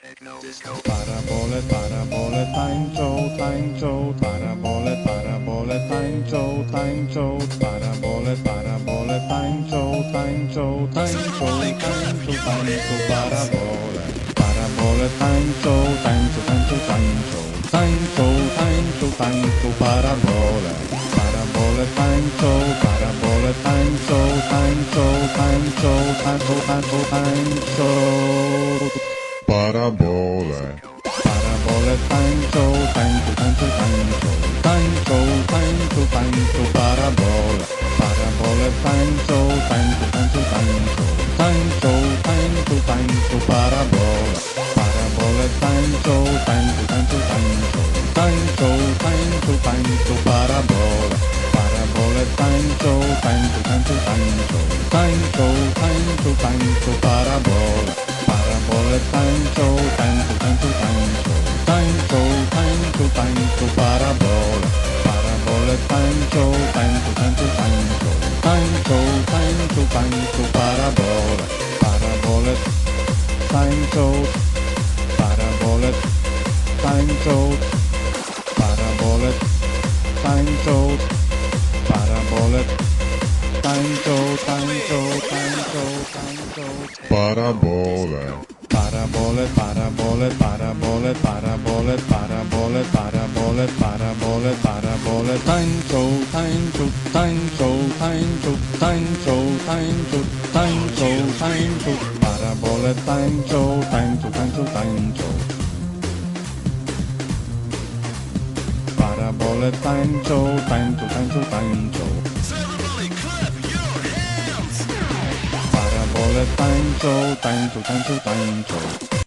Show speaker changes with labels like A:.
A: Techno disco.
B: Parabole, parabole, tańczą, tańczą, parabole, parabole, tańczą, tańczą, parabole, parabole, tańczą, tańczą, tańczą, tańczą, tańczą, parabole. Parabole tańczą, tańczą, tańczą, tańczą, tańczą, tańczą, tańczą, parabole. Parabole tańczą, parabole tańczą, tańczą, tańczą, tańczą, tańczą, tańczą. Parabole. Parabole tańczą, tańczą, tańczą, tańczą. Tańczą, tańczą, tańczą, parabole. Parabole tańczą, tańczą, tańczą, tańczą. Tańczą, tańczą, tańczą, parabole. Parabole tańczą, tańczą, tańczą, tańczą. Tańczą, tańczą, tańczą, parabole. Parabole tańczą, tańczą, tańczą, tańczą. Tańczą, tańczą, tańczą, parabole the tango, tango, tango, tango, tango, tango, tango, parabola, parabola, tango, tango, tango, tango, tango, tango, tango, parabola, parabola, tango, parabola, tango, parabola, tango, parabola, tango, tango, tango, tango, parabola. Parabole, parabole, parabole, parabole, parabole, parabole, parabole, parabole, tańczą, tańczą, tańczą, tańczą, tańczą, tańczą, tańczą, tańczą, parabole tańczą, tańczą, tańczą, tańczą. Parabole tańczą, tańczą, tańczą, tańczą.
A: 单手，单
B: 手，单手，单手。